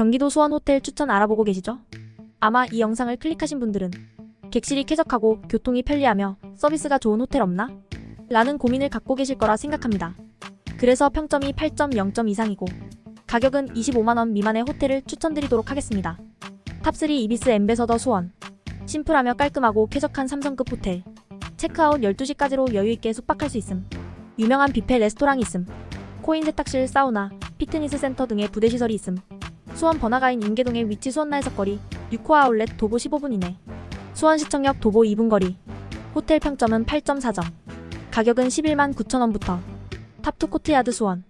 경기도 수원 호텔 추천 알아보고 계시죠? 아마 이 영상을 클릭하신 분들은 객실이 쾌적하고 교통이 편리하며 서비스가 좋은 호텔 없나? 라는 고민을 갖고 계실 거라 생각합니다. 그래서 평점이 8.0점 이상이고 가격은 25만원 미만의 호텔을 추천드리도록 하겠습니다. 탑3 이비스 엠베서더 수원 심플하며 깔끔하고 쾌적한 3성급 호텔 체크아웃 12시까지로 여유있게 숙박할 수 있음 유명한 뷔페 레스토랑이 있음 코인 세탁실 사우나 피트니스 센터 등의 부대 시설이 있음 수원 번화가인 인계동에 위치 수원 날석거리 6호 아울렛 도보 15분 이내 수원시청역 도보 2분 거리. 호텔 평점은 8.4점 가격은 11만 9천원부터. 탑2 코트야드 수원.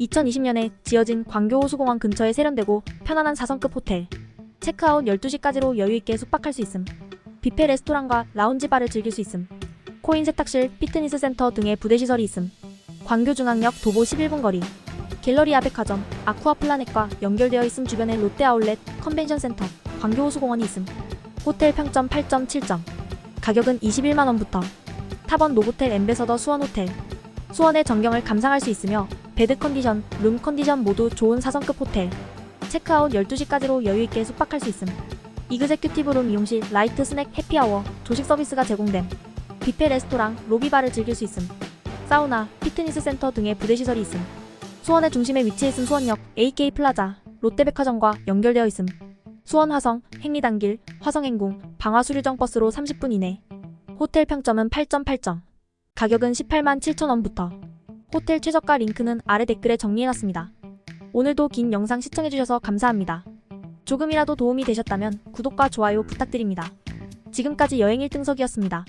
2020년에 지어진 광교호수공원 근처에 세련되고 편안한 4성급 호텔. 체크아웃 12시까지로 여유있게 숙박할 수 있음. 뷔페 레스토랑과 라운지 바를 즐길 수 있음. 코인 세탁실, 피트니스 센터 등의 부대 시설이 있음. 광교중앙역 도보 11분 거리 갤러리아 백화점, 아쿠아 플라넷과 연결되어 있음 주변에 롯데 아울렛, 컨벤션 센터, 광교호수공원이 있음. 호텔 평점 8.7점 가격은 21만원부터. 탑원 노보텔 엠베서더 수원 호텔. 수원의 전경을 감상할 수 있으며 베드 컨디션, 룸 컨디션 모두 좋은 4성급 호텔. 체크아웃 12시까지로 여유있게 숙박할 수 있음. 이그제큐티브 룸 이용 시 라이트 스낵 해피아워 조식 서비스가 제공됨. 뷔페 레스토랑 로비바를 즐길 수 있음. 사우나 피트니스 센터 등의 부대 시설이 있음 수원의 중심에 위치해 있음 수원역 AK 플라자 롯데백화점과 연결되어 있음 수원 화성 행리단길 화성행궁 방화수류정 버스로 30분 이내 호텔 평점은 8.8점 가격은 18만 7천원부터 호텔 최저가 링크는 아래 댓글에 정리해놨습니다. 오늘도 긴 영상 시청해주셔서 감사합니다. 조금이라도 도움이 되셨다면 구독과 좋아요 부탁드립니다. 지금까지 여행 1등석이었습니다.